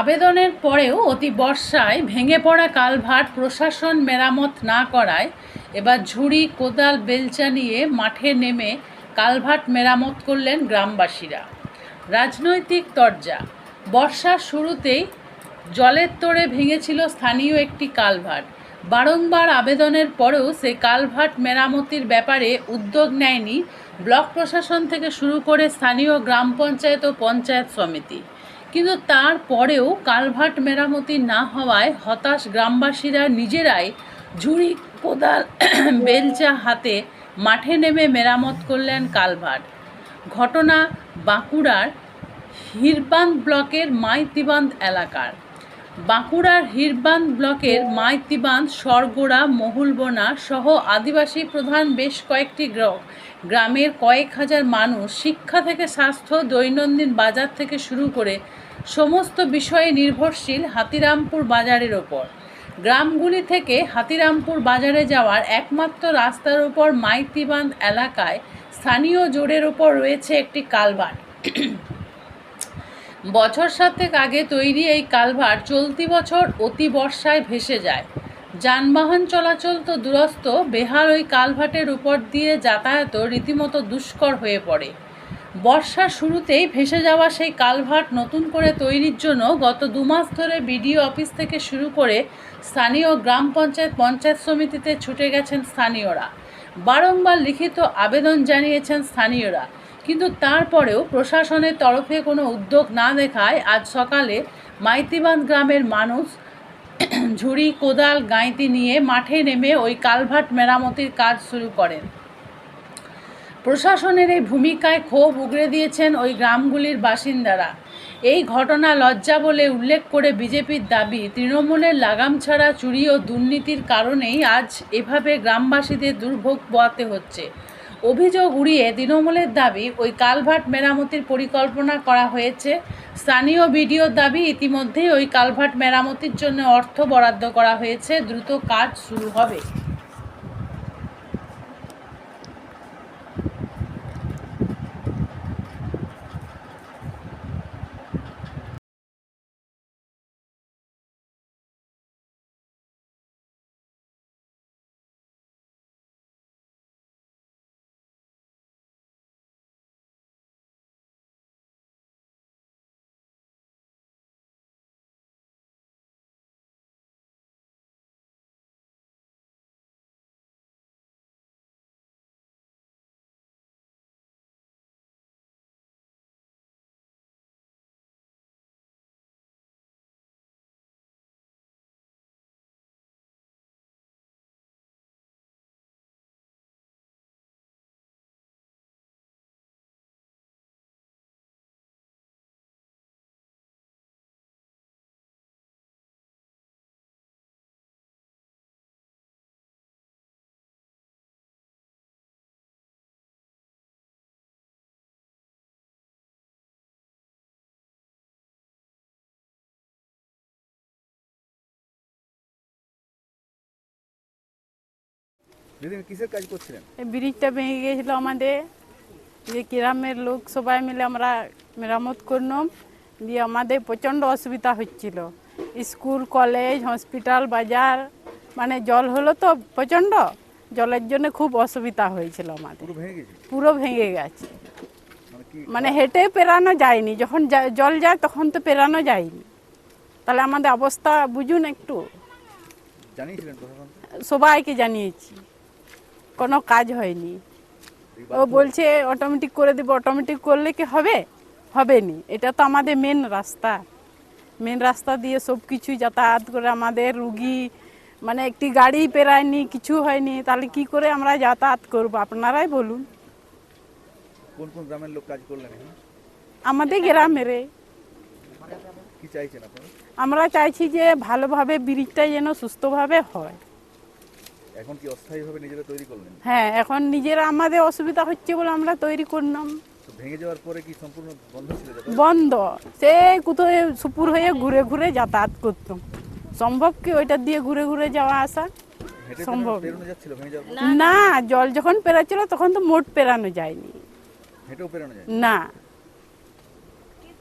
আবেদনের পরেও অতি বর্ষায় ভেঙে পড়া কালভার্ট প্রশাসন মেরামত না করায় এবার ঝুড়ি, কোদাল, বেলচা নিয়ে মাঠে নেমে কালভার্ট মেরামত করলেন গ্রামবাসীরা। রাজনৈতিক তরজা বর্ষার শুরুতেই জলের তোড়ে ভেঙেছিল স্থানীয় একটি কালভার্ট। বারংবার আবেদনের পরেও সেই কালভার্ট মেরামতির ব্যাপারে উদ্যোগ নেয়নি ব্লক প্রশাসন থেকে শুরু করে স্থানীয় গ্রাম পঞ্চায়েত ও পঞ্চায়েত সমিতি। কিন্তু তারপরেও কালভার্ট মেরামতি না হওয়ায় হতাশ গ্রামবাসীরা নিজেরাই ঝুড়ি কোদাল, বেলচা হাতে মাঠে নেমে মেরামত করলেন কালভার্ট। ঘটনা বাঁকুড়ার হিরবান্ধ ব্লকের মাইতিবান্ধ এলাকার। বাঁকুড়ার হিরবান্ধ ব্লকের মাইতিবান্ধ সরগোড়া, মহুলবোনা সহ আদিবাসী প্রধান বেশ কয়েকটি গ্র- গ্রামের কয়েক হাজার মানুষ শিক্ষা থেকে স্বাস্থ্য, দৈনন্দিন বাজার থেকে শুরু করে সমস্ত বিষয়ে নির্ভরশীল হাতিরামপুর বাজারের ওপর। গ্রামগুলি থেকে হাতিরামপুর বাজারে যাওয়ার একমাত্র রাস্তার ওপর মাইতিবান্ধ এলাকায় স্থানীয় জোরের ওপর রয়েছে একটি কালভার্ট বছর সাতেক আগে তৈরি এই কালভার্ট চলতি বছর অতি বর্ষায় ভেসে যায়। যানবাহন চলাচল তো দুরস্ত, বেহাল ওই কালভার্টের উপর দিয়ে যাতায়াত রীতিমতো দুষ্কর হয়ে পড়ে। বর্ষার শুরুতেই ভেসে যাওয়া সেই কালভার্ট নতুন করে তৈরির জন্য গত দু মাস ধরে বিডিও অফিস থেকে শুরু করে স্থানীয় গ্রাম পঞ্চায়েত পঞ্চায়েত সমিতিতে ছুটে গেছেন স্থানীয়রা। বারংবার লিখিত আবেদন জানিয়েছেন স্থানীয়রা। কিন্তু তারপরেও প্রশাসনের তরফে কোনো উদ্যোগ না দেখায় আজ সকালে মাইতিবান্ধ গ্রামের মানুষ ঝুড়ি, কোদাল, গাঁইতি নিয়ে মাঠে নেমে ওই কালভার্ট মেরামতির কাজ শুরু করেন। প্রশাসনের এই ভূমিকায় ক্ষোভ উগরে দিয়েছেন ওই গ্রামগুলির বাসিন্দারা। এই ঘটনা লজ্জা বলে উল্লেখ করে বিজেপির দাবি, তৃণমূলের লাগাম ছাড়া চুরি ও দুর্নীতির কারণেই আজ এভাবে গ্রামবাসীদের দুর্ভোগ পোয়াতে হচ্ছে। অভিযোগ উড়িয়ে তৃণমূলের দাবি, ওই কালভার্ট মেরামতির পরিকল্পনা করা হয়েছে। স্থানীয় বিডিওর দাবি, ইতিমধ্যেই ওই কালভার্ট মেরামতির জন্য অর্থ বরাদ্দ করা হয়েছে। দ্রুত কাজ শুরু হবে। দিদি কিসের কাজ করছিলেন? এই ব্রিজটা ভেঙে গিয়েছিল আমাদের। যে গ্রামের লোক সবাই মিলে আমরা মেরামত করলাম। দিয়ে আমাদের প্রচণ্ড অসুবিধা হচ্ছিল। স্কুল কলেজ হসপিটাল বাজার মানে জল হলো তো প্রচণ্ড। জলের জন্য খুব অসুবিধা হয়েছিল আমাদের। পুরো ভেঙে গেছে পুরো ভেঙে গেছে। মানে মানে হেঁটে পেরানো যায়নি। যখন জল যায় তখন তো পেরানো যায়নি। তাহলে আমাদের অবস্থা বুঝুন একটু। সবাইকে জানিয়েছি। কোনো কাজ হয়নি। ও বলছে অটোমেটিক করে দেবো অটোমেটিক করলে কি হবে? হবে নি এটা তো আমাদের মেন রাস্তা। মেন রাস্তা দিয়ে সব কিছু যাতায়াত করে আমাদের রুগী মানে একটি গাড়ি পেরায়নি কিছু হয়নি তাহলে কি করে আমরা যাতায়াত করব? আপনারাই বলুন। কোন কোন গ্রামের লোক কাজ করলেন আমাদের গ্রামের। কি চাইছেন আপনারা? আমরা চাইছি যে ভালোভাবে ব্রিজটা যেন সুস্থভাবে হয়। এখন কি অস্থায়ীভাবে নিজেরা তৈরি করলেন? হ্যাঁ এখন নিজেরা আমাদের অসুবিধা হচ্ছে বলে আমরা তৈরি করলাম। ভেঙে যাওয়ার পরে কি সম্পূর্ণ বন্ধ ছিল? বন্ধ। সে কোথায় সুপুর হয়ে ঘুরে ঘুরে যাতায়াত করতাম সম্ভব কি ওইটা দিয়ে ঘুরে ঘুরে যাওয়া আসা? সম্ভব। না জল যখন পেরাচ্ছিল তখন তো মোট পেরানো যায়নি। হেঁটেও পেরোনো যায় না।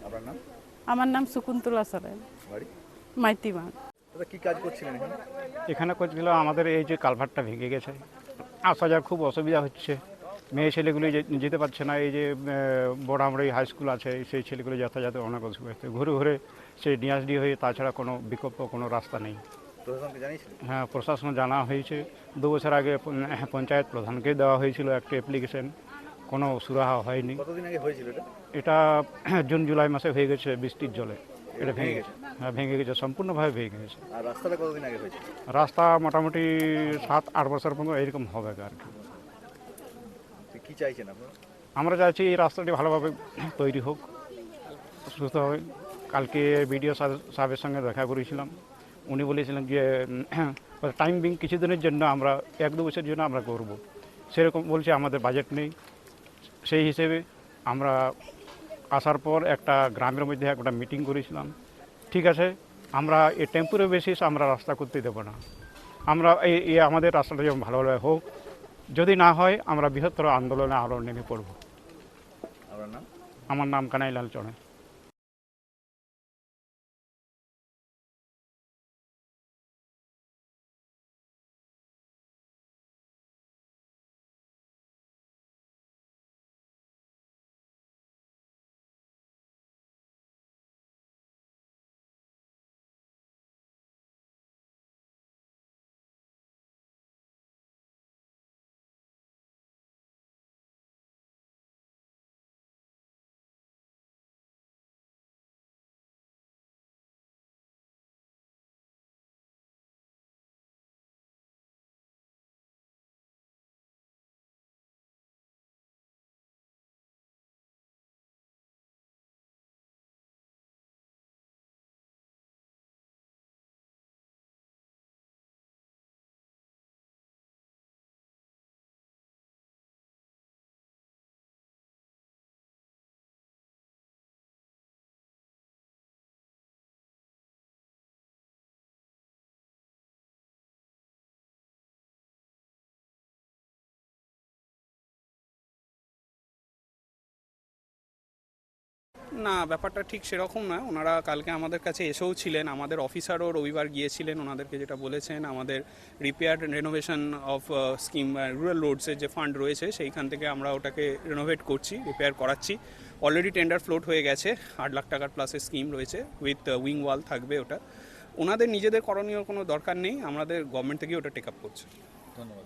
আপনার নাম? আমার নাম শকুন্তলা সরেন। দাদা কি কাজ করছিলেন এখানে? করছিল আমাদের এই যে কালভারটা ভেঙে গেছে। আসা যাওয়ার খুব অসুবিধা হচ্ছে। মেয়ে ছেলেগুলি যেতে পারছে না এই যে বড়ামড়ি হাই স্কুল আছে সেই ছেলেগুলো যাতায়াতে অনেক অসুবিধা হচ্ছে। ঘুরে ঘুরে সেই ডিএসডি হয়ে তাছাড়া কোনো বিকল্প কোনো রাস্তা নেই। হ্যাঁ প্রশাসন জানা হয়েছে। দু বছর আগে পঞ্চায়েত প্রধানকে দেওয়া হয়েছিল একটা অ্যাপ্লিকেশন কোনো সুরাহা হয়নি। এটা? এটা জুন জুলাই মাসে হয়ে গেছে বৃষ্টির জলে। এটা ভেঙে গেছে। হ্যাঁ ভেঙে গেছে সম্পূর্ণভাবে ভেঙে গেছে। আর রাস্তাটা কতদিন আগে হয়েছে? রাস্তা মোটামুটি সাত আট বছর পর্যন্ত এরকম হবে আর কি। কি চাইছেন আপনারা? আমরা চাইছি এই রাস্তাটি ভালোভাবে তৈরি হোক সুস্থ হবে কালকে বিডিও সাহেবের সঙ্গে দেখা করেছিলাম। উনি বলেছিলেন যে টাইম বিং কিছুদিনের জন্য আমরা এক দু বছরের জন্য আমরা করব। সেরকম বলছে আমাদের বাজেট নেই। সেই হিসেবে আমরা আসার পর একটা গ্রামের মধ্যে একটা মিটিং করেছিলাম। ঠিক আছে আমরা এই টেম্পোরারি বেসিস আমরা রাস্তা করতে দেবো না। আমরা এই এ আমাদের রাস্তাটা যেমন ভালোভাবে হোক যদি না হয় আমরা বৃহত্তর আন্দোলনে আরও নেমে পড়ব। আমার নাম কানাইলাল চড়ে। না, ব্যাপারটা ঠিক সেরকম না ওনারা কালকে আমাদের কাছে এসেও ছিলেন। আমাদের অফিসারও রবিবার গিয়েছিলেন। ওনাদেরকে যেটা বলেছেন, আমাদের repair renovation of scheme rural রোডসের যে ফান্ড রয়েছে, সেইখান থেকে আমরা ওটাকে রেনোভেট করছি রিপেয়ার করাচ্ছি। অলরেডি টেন্ডার ফ্লোট হয়ে গেছে। আট লাখ টাকার প্লাসের স্কিম রয়েছে। উইথ উইং ওয়াল থাকবে ওটা। ওনাদের নিজেদের করণীয় কোনো দরকার নেই। আমাদের গভর্নমেন্ট থেকেই ওটা টেক আপ করছে। ধন্যবাদ